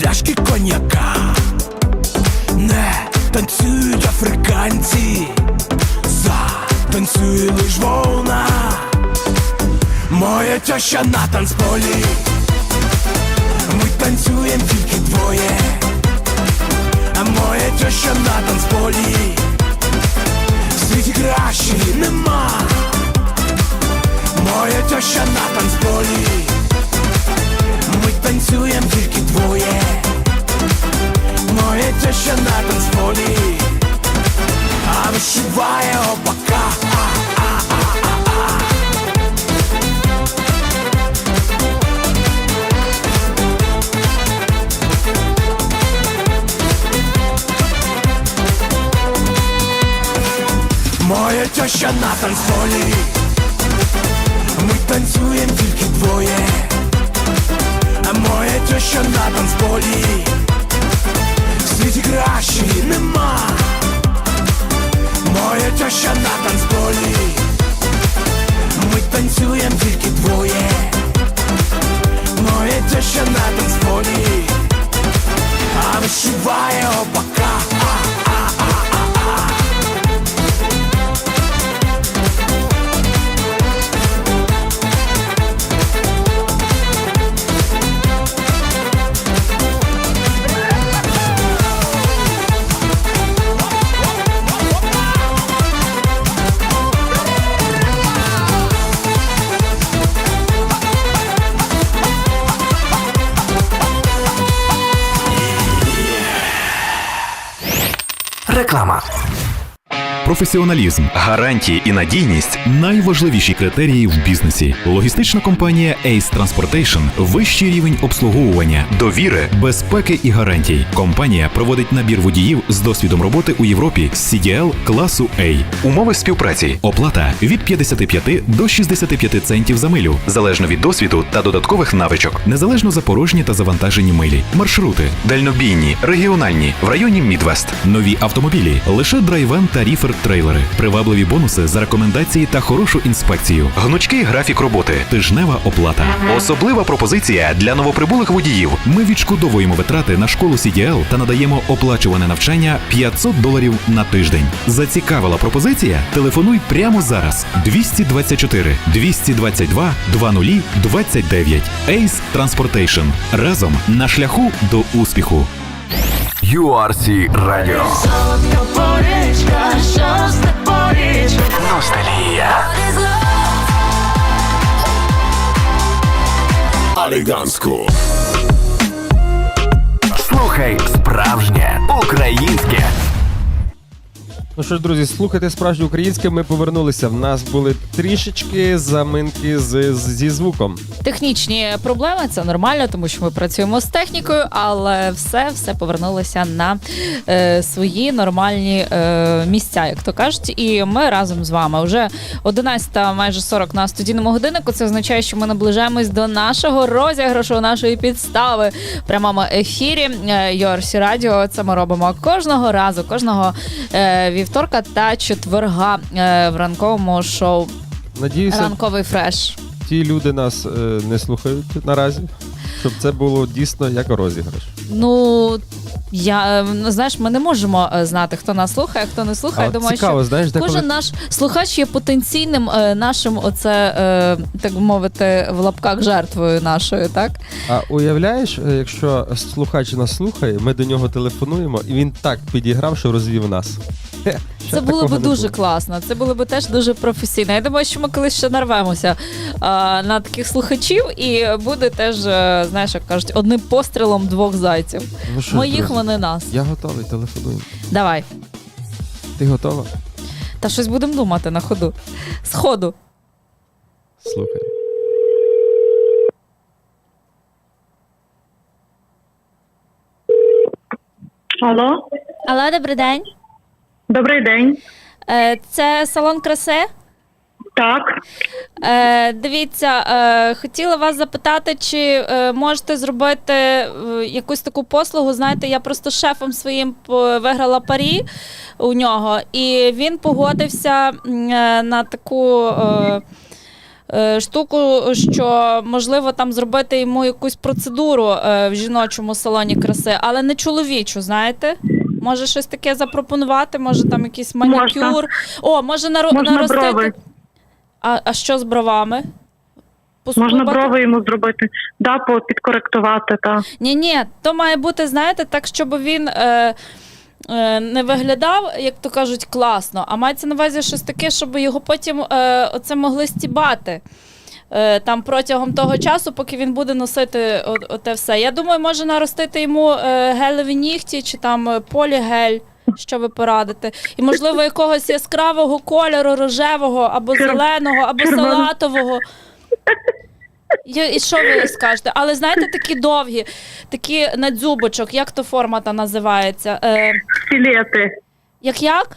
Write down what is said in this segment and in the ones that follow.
фляшки коньяка. Не танцюють африканці, затанцює лиш вона. Моя теща на танцполі. Ми танцюємо тільки двоє. А моя теща на танцполі. В світі кращої нема. Моя теща на танцполі. Ми танцюємо тільки двоє. Моя теща на танцполі. А вишиває обака. Моя теща на танцполі. Ми танцюємо тільки двоє. що на танцполі. В світі кращої нема. Моя теща на танцполі. Ми танцюємо тільки двоє. Моя теща на танцполі. А вишиває обака. Реклама. Професіоналізм, гарантії і надійність найважливіші критерії в бізнесі. Логістична компанія Ace Transportation – вищий рівень обслуговування, довіри, безпеки і гарантій. Компанія проводить набір водіїв з досвідом роботи у Європі з CDL класу A. Умови співпраці. Оплата від 55 до 65 центів за милю, залежно від досвіду та додаткових навичок, незалежно за порожні та завантажені милі. Маршрути дальнобійні, регіональні в районі Мідвест. Нові автомобілі лише драйвен та ріфер трейлери, привабливі бонуси за рекомендації та хорошу інспекцію. Гнучкий графік роботи, тижнева оплата. Особлива пропозиція для новоприбулих водіїв. Ми відшкодовуємо витрати на школу CDL та надаємо оплачуване навчання 500 доларів на тиждень. Зацікавила пропозиція? Телефонуй прямо зараз 224 222 2029. Ace Transportation. Разом на шляху до успіху. URC Radio. Ностальгія. Аліганську. Слухай справжнє українське. Ну що ж, друзі, слухайте справжнє українське. Ми повернулися. В нас були трішечки заминки з, з- зі звуком. Технічні проблеми це нормально, тому що ми працюємо з технікою, але все все повернулося на е, свої нормальні е, місця, як то кажуть. І ми разом з вами вже 11 майже 40 на студійному годиннику. Це означає, що ми наближаємось до нашого розіграшу, нашої підстави в прямому ефірі е, Йорсі Радіо. Це ми робимо кожного разу, кожного е, вівторка та четверга е, в ранковому шоу. Надіюся, Ранковий фреш. ті люди нас е, не слухають наразі, щоб це було дійсно як розіграш. Ну я е, ну, знаєш, ми не можемо е, знати, хто нас слухає, хто не слухає. А Думаю, цікаво, знаєш, деколи кожен наш слухач є потенційним е, нашим, оце е, так би мовити, в лапках жертвою нашою, так А уявляєш, е, якщо слухач нас слухає, ми до нього телефонуємо, і він так підіграв, що розвів нас. Це було б дуже було. класно. Це було б теж дуже професійно. Я думаю, що ми колись ще нарвемося е, на таких слухачів, і буде теж, е, знаєш, як кажуть, одним пострілом двох зайців. Ну що Моїх друзі, вони нас. Я готовий, телефонуємо. Давай. Ти готова? Та щось будемо думати на ходу. З ходу. Слухай. Алло, Алло, добрий день. добрий день. Е, Це салон краси. Так, Е, дивіться, е, хотіла вас запитати, чи е, можете зробити е, якусь таку послугу. Знаєте, я просто шефом своїм виграла парі у нього, і він погодився е, на таку. Е, е, штуку, що можливо там зробити йому якусь процедуру е, в жіночому салоні краси, але не чоловічу, знаєте? Може щось таке запропонувати, може там якийсь манікюр. Можна. О, може наро- Можна наростити. А, а що з бровами? Можна брови йому зробити, да, підкоректувати, та. Ні, ні, то має бути, знаєте, так, щоб він е, е, не виглядав, як то кажуть, класно, а мається на увазі щось таке, щоб його потім е, оце могли стібати. Е, там протягом того часу, поки він буде носити оте все. Я думаю, може наростити йому е, гелеві нігті чи там полігель, що ви порадите. І, можливо, якогось яскравого кольору, рожевого або зеленого, або салатового. Я, і що ви скажете? Але знаєте, такі довгі, такі на дзюбочок, як то форма та називається? Е, Стілети. як як?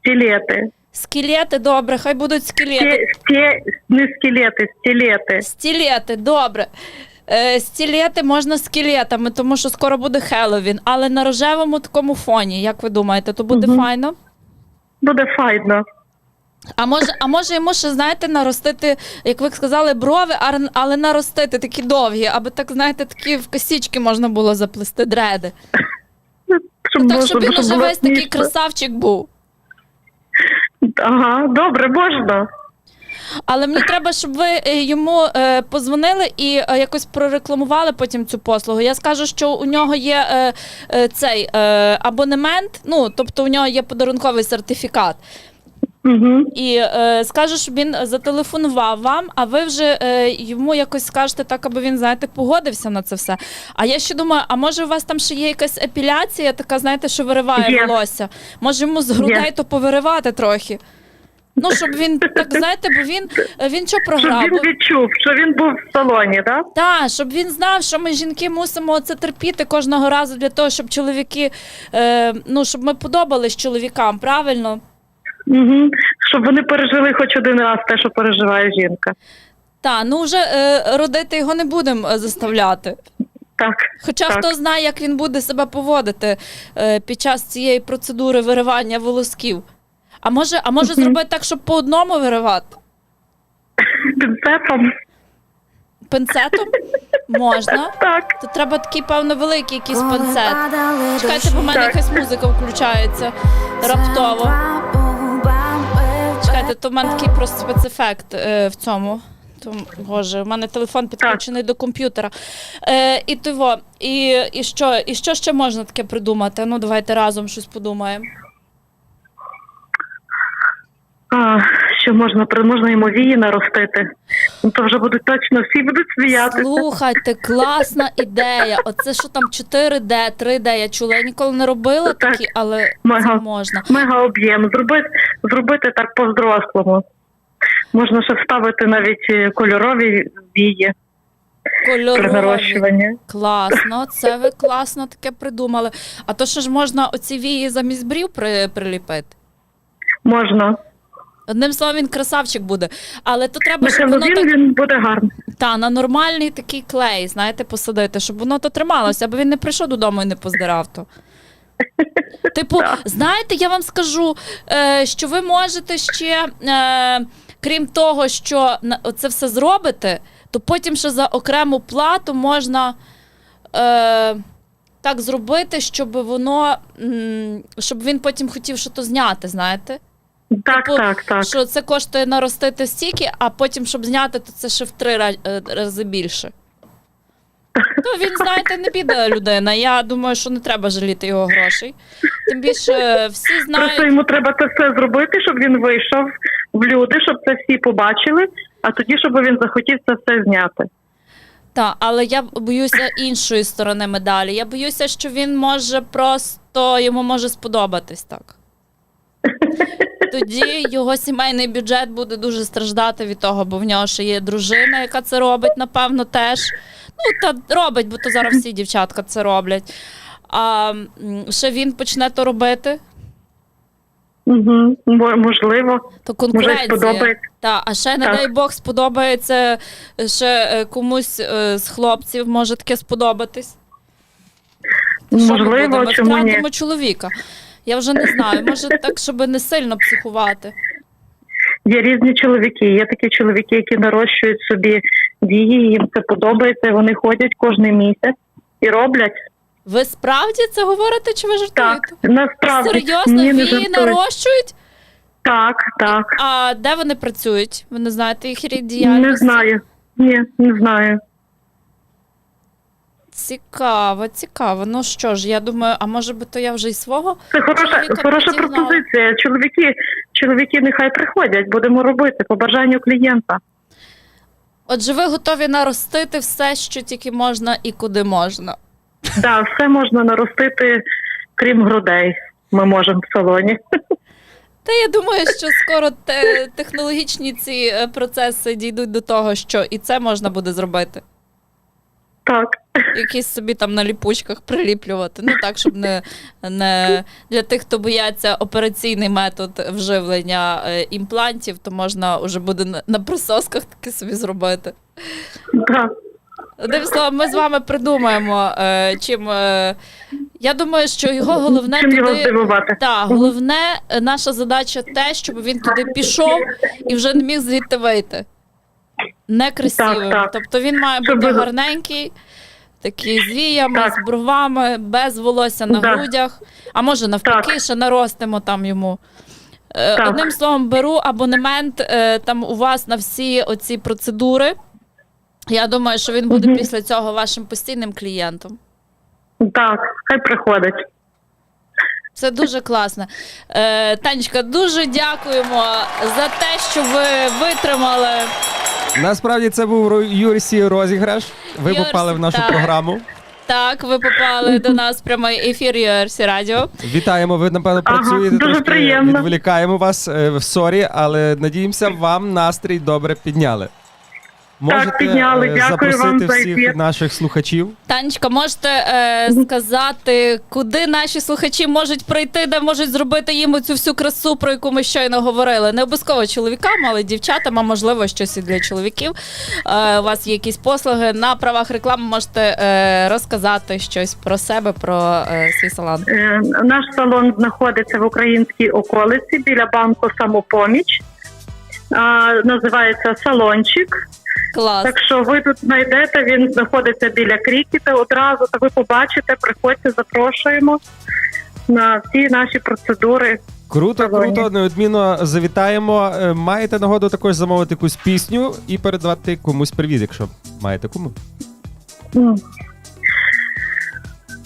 Стілети. Скелети, добре, хай будуть скелети. Сті, сті, не скелети, стілети. Стілети, добре. Е, стілети можна скелетами, тому що скоро буде Хеллоуін, але на рожевому такому фоні, як ви думаєте, то буде Мгм. файно? Буде файно. А може, а може йому ще, знаєте, наростити, як ви сказали, брови, ар- але наростити такі довгі, аби так, знаєте, такі в косічки можна було заплести дреди. Щоб, Ну, так, було- щоб він уже було весь такий смішно. красавчик був. Ага, добре, можна. Але мені треба, щоб ви е, йому е, позвонили і е, якось прорекламували потім цю послугу. Я скажу, що у нього є е, е, цей е, абонемент, ну тобто у нього є подарунковий сертифікат. Угу. І е, скажу, щоб він зателефонував вам, а ви вже е, йому якось скажете так, аби він, знаєте, погодився на це все. А я ще думаю, а може у вас там ще є якась епіляція, така, знаєте, що вириває Є. волосся? Може йому з грудей Є. то повиривати трохи? Ну, щоб він так, знаєте, бо він, він що Щоб програв? він відчув, що він був в салоні, так? Так, щоб він знав, що ми жінки мусимо це терпіти кожного разу для того, щоб чоловіки, е, ну щоб ми подобались чоловікам, правильно? Угу. Щоб вони пережили хоч один раз те, що переживає жінка. Та, ну вже е, родити його не будемо е, заставляти. Так. Хоча так. хто знає, як він буде себе поводити е, під час цієї процедури виривання волосків. А може, а може зробити так, щоб по одному виривати? Пінцетом. Пинцетом? Можна. Так. То треба такий, певно, великий якийсь пинцет. Чекайте, Чекайте, бо в мене Так. якась музика включається раптово. Чекайте, то в мене такий просто спецефект е, в цьому. То, боже, в мене телефон підключений до комп'ютера. Е, і того, і, і, що, і що ще можна таке придумати? Ну, давайте разом щось подумаємо. А, що можна, можна йому вії наростити. Ну, то вже будуть точно всі будуть сміятися. Слухайте, класна ідея. Оце що там 4D, 3D. Я чула, я ніколи не робила Так. такі, але це можна. Мега об'єм. Зробити, зробити так по-взрослому. Можна ще вставити навіть е, кольорові вії Кольорові. Класно, це ви класно таке придумали. А то що ж можна оці вії замість брів при, приліпити? Можна. Одним словом, він красавчик буде. Але то треба, На щоб воно так він буде гарний. та на нормальний такий клей, знаєте, посадити, щоб воно то трималося, аби він не прийшов додому і не поздирав то. Типу, знаєте, я вам скажу, е, що ви можете ще, е, крім того, що це все зробите, то потім ще за окрему плату можна е, так зробити, щоб воно, щоб він потім хотів щось зняти, знаєте? Так, Типу, так, так. Що це коштує наростити стільки, а потім, щоб зняти, то це ще в три е, рази більше. Ну, він, знаєте, не біда людина. Я думаю, що не треба жаліти його грошей. Тим більше всі знають. Просто йому треба це все зробити, щоб він вийшов в люди, щоб це всі побачили, а тоді, щоб він захотів це все зняти. Та, але я боюся іншої сторони медалі. Я боюся, що він може просто йому може сподобатись так. Тоді його сімейний бюджет буде дуже страждати від того, бо в нього ще є дружина, яка це робить, напевно, теж. Ну, та робить, бо то зараз всі дівчатка це роблять. А ще він почне то робити, Угу. Можливо. то конкуренція. Та, а ще, не Так. дай Бог, сподобається ще е, комусь е, з хлопців, може таке сподобатись. Можливо, чому ні? чоловіка. Я вже не знаю. Може так, щоб не сильно психувати. Є різні чоловіки. Є такі чоловіки, які нарощують собі дії, їм це подобається. Вони ходять кожен місяць і роблять Ви справді це говорите, чи ви жартуєте? так. Насправді Серйозно, ні, не вії жартую. нарощують? Так, так. А де вони працюють? Ви не знаєте їх діяльності? Не знаю. Ні, не знаю. Цікаво, цікаво. Ну що ж, я думаю, а може би то я вже й свого Це хороша, хороша підігнала? пропозиція. Чоловіки, чоловіки нехай приходять, будемо робити по бажанню клієнта. Отже, ви готові наростити все, що тільки можна і куди можна. Да, все можна наростити, крім грудей. Ми можемо в салоні. Та я думаю, що скоро те, технологічні ці е, процеси дійдуть до того, що і це можна буде зробити. Так. Якісь собі там на ліпучках приліплювати. Ну так, щоб не, не для тих, хто бояться операційний метод вживлення е, імплантів, то можна вже буде на, на присосках таке собі зробити. Так. Одним словом, ми з вами придумаємо, е, чим. Е, я думаю, що його головне Чим його туди. здивувати? Так, головне, е, наша задача те, щоб він туди пішов і вже не міг звідти вийти. Некрасивим. Так, так. Тобто він має бути ви- гарненький, такий з віями, Так. з бровами, без волосся на Да. грудях, а може навпаки, Так. ще наростимо там йому. Е, Так. Одним словом, беру абонемент е, там у вас на всі оці процедури. Я думаю, що він буде Мгм. після цього вашим постійним клієнтом. Так, хай приходить. Це дуже класно. Е, Танечка, дуже дякуємо за те, що ви витримали. Насправді це був Ро- Юрсі розіграш. Ви Юрсі, попали в нашу так. програму. Так, ви попали до нас в прямий ефір Юрсі Радіо. Вітаємо. Ви напевно Ага, працюєте дуже трошки приємно. відволікаємо вас е, в сорі, але надіємося, вам настрій добре підняли. Можете підняли. е, Дякую запросити вам за всіх ефір. наших слухачів. Танечка, можете е, сказати, куди наші слухачі можуть прийти, де можуть зробити їм цю всю красу, про яку ми щойно говорили? Не обов'язково чоловікам, але дівчатам, а можливо, щось і для чоловіків. Е, у вас є якісь послуги на правах реклами. Можете е, розказати щось про себе, про е, свій салон. Е, Наш салон знаходиться в українській околиці біля банку Самопоміч. А, називається салончик. Клас. Так що ви тут знайдете, він знаходиться біля крікіта одразу, та ви побачите, приходьте, запрошуємо на всі наші процедури. Круто, круто, неодмінно завітаємо. Е, Маєте нагоду також замовити якусь пісню і передавати комусь привіт, якщо маєте кому.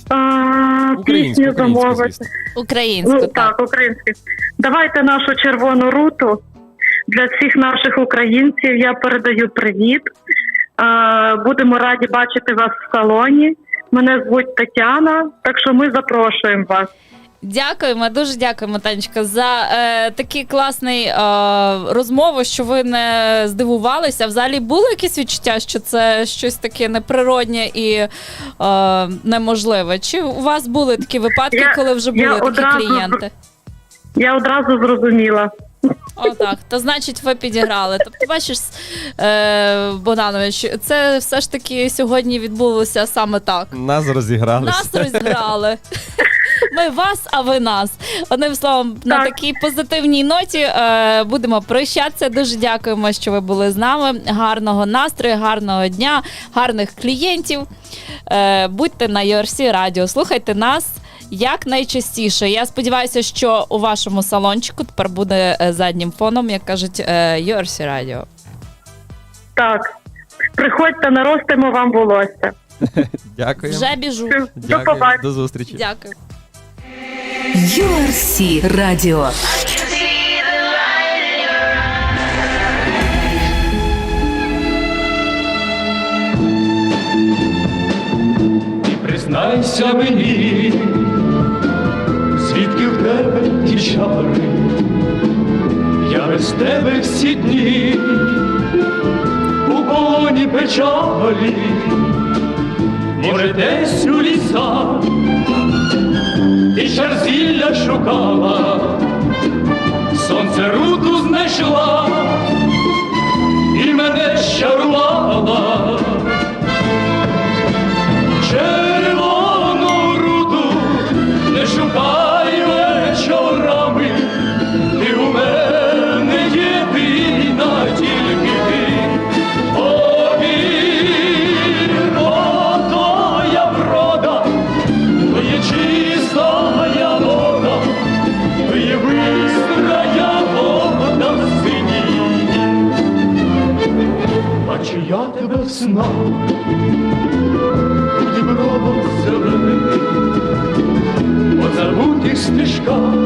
А, пісню замовити. Українську, Ну так. так, українську. Давайте нашу червону руту для всіх наших українців. Я передаю привіт. Будемо раді бачити вас в салоні. Мене звуть Тетяна, так що ми запрошуємо вас. Дякуємо, дуже дякуємо, Танечка, за е, такий класний е, розмову, що ви не здивувалися. Взагалі було якесь відчуття, що це щось таке неприроднє і е, неможливе? Чи у вас були такі випадки, Я- коли вже були я такі одразу клієнти? Я одразу зрозуміла. О, так. То значить, ви підіграли. Тобто, бачиш, е, Богданович, це все ж таки сьогодні відбулося саме так. Нас розіграли. Нас розіграли. Ми вас, а ви нас. Одним словом, на Так. такій позитивній ноті е, будемо прощатися. Дуже дякуємо, що ви були з нами. Гарного настрою, гарного дня, гарних клієнтів. Е, будьте на URC Радіо, слухайте нас. Як найчастіше, я сподіваюся, що у вашому салончику тепер буде е, заднім фоном, як кажуть, е, URC Radio. Так. Приходьте, наростимо вам волосся. Дякую. Вже біжу. До Дякую. побачення. До зустрічі. Дякую. URC Radio. Признайся мені, ті чари, я без тебе всі дні у полоні печалі, може, десь у лісах стежка.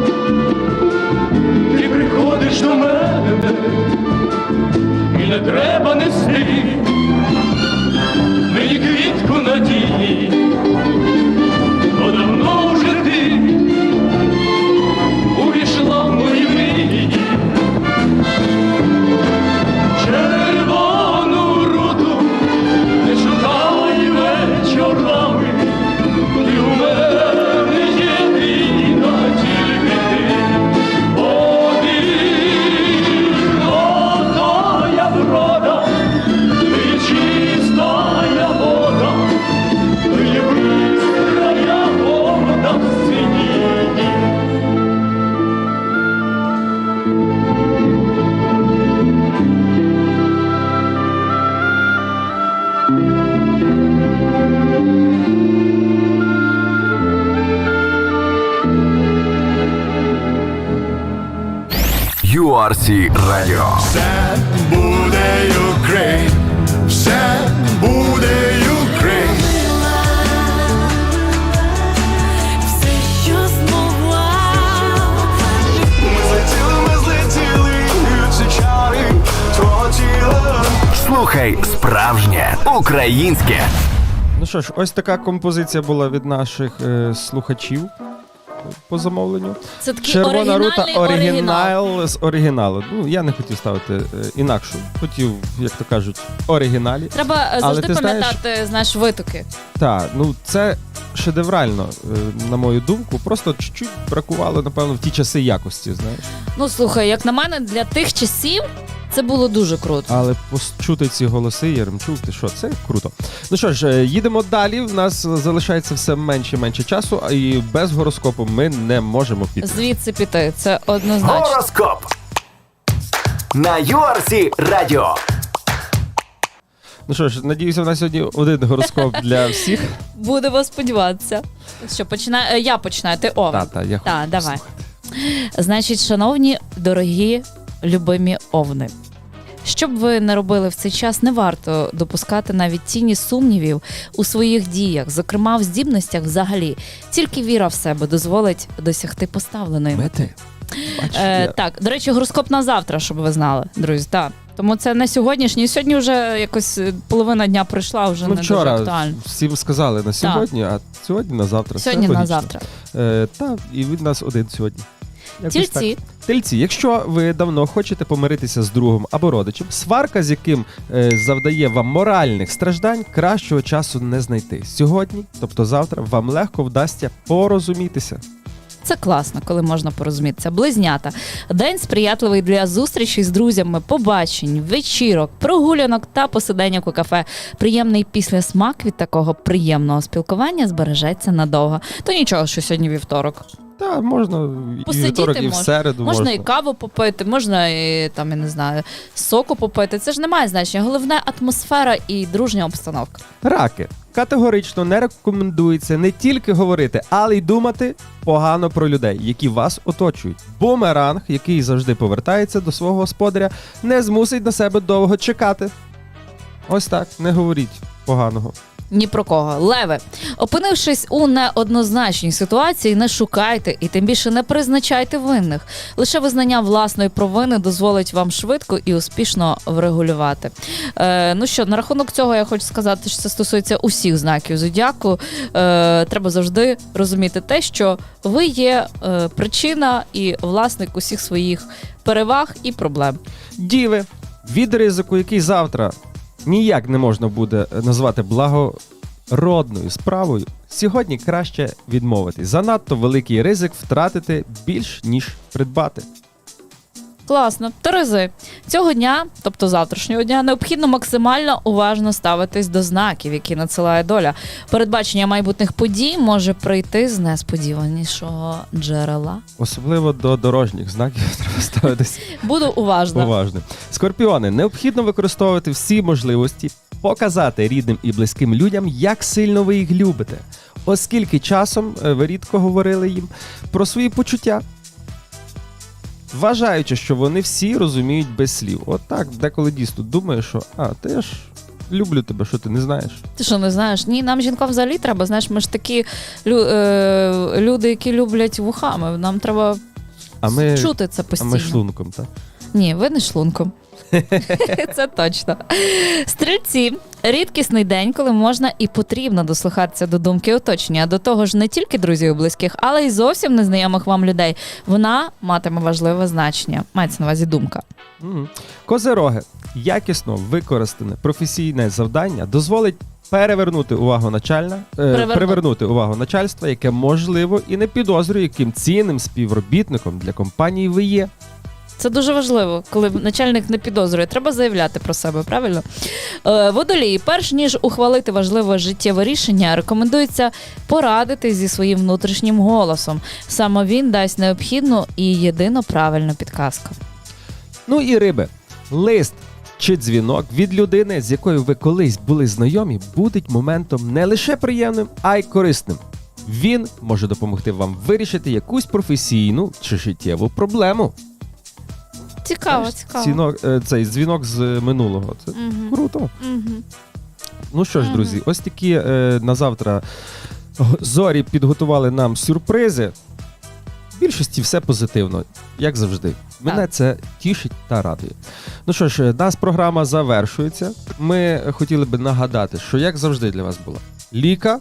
URC Radio. Все буде Україн, все буде Україн. Все, що змогла. Ми злетіли, ми злетіли, ці чари твого тіла. Слухай справжнє українське. Ну що ж, ось така композиція була від наших е, слухачів по замовленню. Це такий Червона рута оригінал. з оригіналу. Ну, я не хотів ставити е, інакшу. Хотів, як то кажуть, оригіналі. Треба е, Але завжди ти знаєш- пам'ятати, знаєш, витоки. Так, ну це шедеврально, е, на мою думку. Просто чуть-чуть бракувало, напевно, в ті часи якості, знаєш. Ну слухай, як на мене, для тих часів це було дуже круто. Але почути ці голоси, Яремчук, ти що, це круто. Ну що ж, е, їдемо далі. У нас залишається все менше і менше часу, і без гороскопу ми не можемо піти. Звідси піти, це однозначно. Гороскоп. На URC Radio. Ну що ж, надіюся, в нас сьогодні один гороскоп для всіх. Будемо сподіватися. Що починає? Я починаю. Ти овен. Та, та, я хочу Так, давай. послухати. Значить, шановні, дорогі, любимі овни. Що б ви не робили в цей час, не варто допускати навіть тіні сумнівів у своїх діях, зокрема в здібностях взагалі. Тільки віра в себе дозволить досягти поставленої мети. Е, я- Так, до речі, гороскоп на завтра, щоб ви знали, друзі. Так. Тому це не сьогоднішній. Сьогодні вже якось е, половина дня пройшла, вже ну, не вчора дуже актуально. всім сказали на сьогодні, а сьогодні на завтра. Сьогодні на логічно. завтра. Е, та, і від нас один сьогодні. Якось так. Тільці, Тельці, якщо ви давно хочете помиритися з другом або родичем, сварка, з яким е, завдає вам моральних страждань, кращого часу не знайти. Сьогодні, тобто завтра, вам легко вдасться порозумітися. Це класно, коли можна порозумітися. Близнята. День сприятливий для зустрічей з друзями, побачень, вечірок, прогулянок та посиденьок у кафе. Приємний післясмак від такого приємного спілкування збережеться надовго. То нічого, що сьогодні вівторок. Та можна і Посидіти вівторок, і в можна. середу. Можна, Можна, і каву попити, можна і там, я не знаю, соку попити. Це ж не має значення. Головне атмосфера і дружня обстановка. Раки. Категорично не рекомендується не тільки говорити, але й думати погано про людей, які вас оточують. Бумеранг, який завжди повертається до свого господаря, не змусить на себе довго чекати. Ось так, не говоріть поганого. Ні про кого. Леве, опинившись у неоднозначній ситуації, не шукайте і тим більше не призначайте винних. Лише визнання власної провини дозволить вам швидко і успішно врегулювати. Е, ну що, на рахунок цього я хочу сказати, що це стосується усіх знаків зодіаку. Е, треба завжди розуміти те, що ви є е, причина і власник усіх своїх переваг і проблем. Діви, від ризику, який завтра ніяк не можна буде назвати благородною справою, сьогодні краще відмовитись. Занадто великий ризик втратити більш ніж придбати. Класно. Терези. Цього дня, тобто завтрашнього дня, необхідно максимально уважно ставитись до знаків, які надсилає доля. Передбачення майбутніх подій може прийти з несподіванішого джерела. Особливо до дорожніх знаків треба ставитися Буду уважна. уважним. Скорпіони, необхідно використовувати всі можливості, показати рідним і близьким людям, як сильно ви їх любите, оскільки часом е, ви рідко говорили їм про свої почуття. Вважаючи, що вони всі розуміють без слів. От так, деколи дійсно думаєш, що а, ти ж люблю тебе, що ти не знаєш. Ти що не знаєш? Ні, нам жінкам взагалі треба. Знаєш, ми ж такі лю, е, люди, які люблять вухами. Нам треба А ми, чути це а ми шлунком, так? Ні, ви не шлунком. Це точно. Стрільці рідкісний день, коли можна і потрібно дослухатися до думки оточення. А До того ж, не тільки друзів і близьких, але й зовсім незнайомих вам людей. Вона матиме важливе значення. Мається на увазі думка. Мгм. Козероги. Якісно використане професійне завдання дозволить перевернути увагу начальна, е, привернути увагу начальства, яке можливо і не підозрює, яким цінним співробітником для компанії ви є. Це дуже важливо, коли начальник не підозрює. Треба заявляти про себе, правильно? Е, водолії, перш ніж ухвалити важливе життєве рішення, рекомендується порадитись зі своїм внутрішнім голосом. Саме він дасть необхідну і єдино правильну підказку. Ну і риби. Лист чи дзвінок від людини, з якою ви колись були знайомі, буде моментом не лише приємним, а й корисним. Він може допомогти вам вирішити якусь професійну чи життєву проблему. Цікаво, Знаєш, цікаво. Цінок, е, цей дзвінок з минулого. Це Мгм. круто. Мгм. Ну що ж, друзі, ось такі е, на завтра зорі підготували нам сюрпризи. В більшості все позитивно, як завжди. Мене Так. це тішить та радує. Ну що ж, е, нас програма завершується. Ми хотіли би нагадати, що як завжди для вас була Ліка.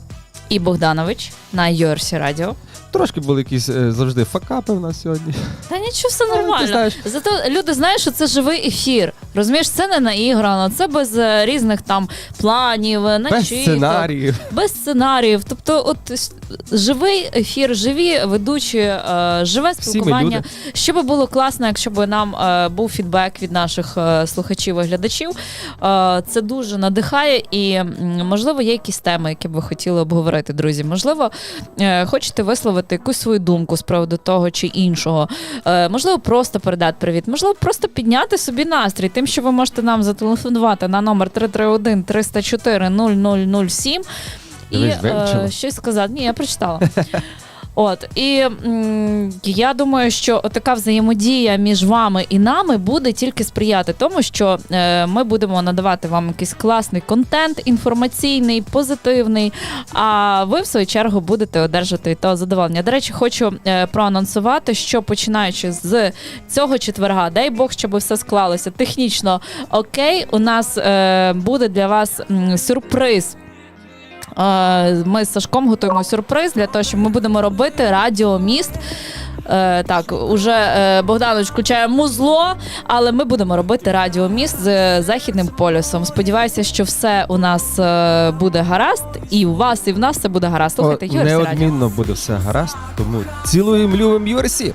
І Богданович на Йорсі Радіо. Трошки були якісь е, завжди факапи в нас сьогодні. Та нічого, все ти нормально. знаєш. Зато люди знають, що це живий ефір. Розумієш, це не наіграно, це без е, різних там планів, е, Без сценаріїв. без сценаріїв. Тобто, от с- живий ефір, живі ведучі, е, живе спілкування. Що би було класно, якщо б нам е, був фідбек від наших е, слухачів і глядачів. Це дуже надихає, і можливо є якісь теми, які б ви хотіли обговорити, друзі. Можливо, хочете висловити якусь свою думку з приводу того чи іншого. Можливо, просто передати привіт, можливо, просто підняти собі настрій, тим, що ви можете нам зателефонувати на номер 331 304 0007 і Ви ж е, щось сказати. Ні, я прочитала. От і м, я думаю, що така взаємодія між вами і нами буде тільки сприяти тому, що е, ми будемо надавати вам якийсь класний контент, інформаційний, позитивний. А ви, в свою чергу, будете одержати від того задоволення. До речі, хочу е, проанонсувати, що починаючи з цього четверга, дай Бог, щоб все склалося технічно окей. У нас е, буде для вас м, сюрприз. Е, Ми з Сашком готуємо сюрприз для того, що ми будемо робити радіоміст. Е, так, уже е, Богданович включає музло, але ми будемо робити радіоміст з е, західним полюсом. Сподіваюся, що все у нас е, буде гаразд, і у вас, і в нас все буде гаразд. Слухайте, О, Юрій Радіо. неодмінно буде все гаразд, тому цілуємо любим Юрсі.